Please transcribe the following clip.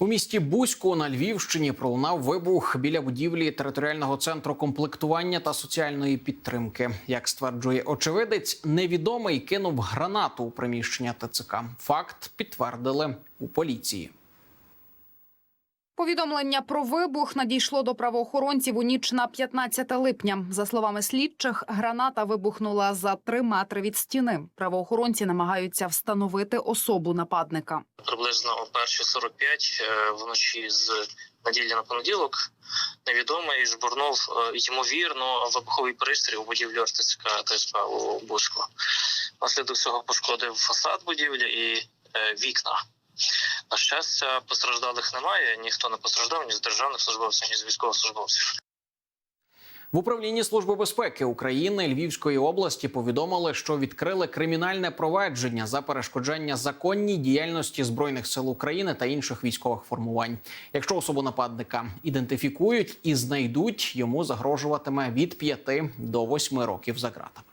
У місті Бузьку на Львівщині пролунав вибух біля будівлі територіального центру комплектування та соціальної підтримки. Як стверджує очевидець, невідомий кинув гранату у приміщення ТЦК. Факт підтвердили у поліції. Повідомлення про вибух надійшло до правоохоронців у ніч на 15 липня. За словами слідчих, граната вибухнула за три метри від стіни. Правоохоронці намагаються встановити особу нападника. приблизно о 1.45 е, вночі з неділі на понеділок невідомий жбурнув е, ймовірно вибуховий пристрій у будівлю РТЦК ТСП у Бузьку. Наслідок цього пошкодив фасад будівлі і е, вікна. На щастя, постраждалих немає. Ніхто не постраждав ні з державних службовців, ні з військовослужбовців. В управлінні служби безпеки України Львівської області повідомили, що відкрили кримінальне провадження за перешкоджання законній діяльності збройних сил України та інших військових формувань. Якщо особу нападника ідентифікують і знайдуть, йому загрожуватиме від 5 до 8 років за ґратами.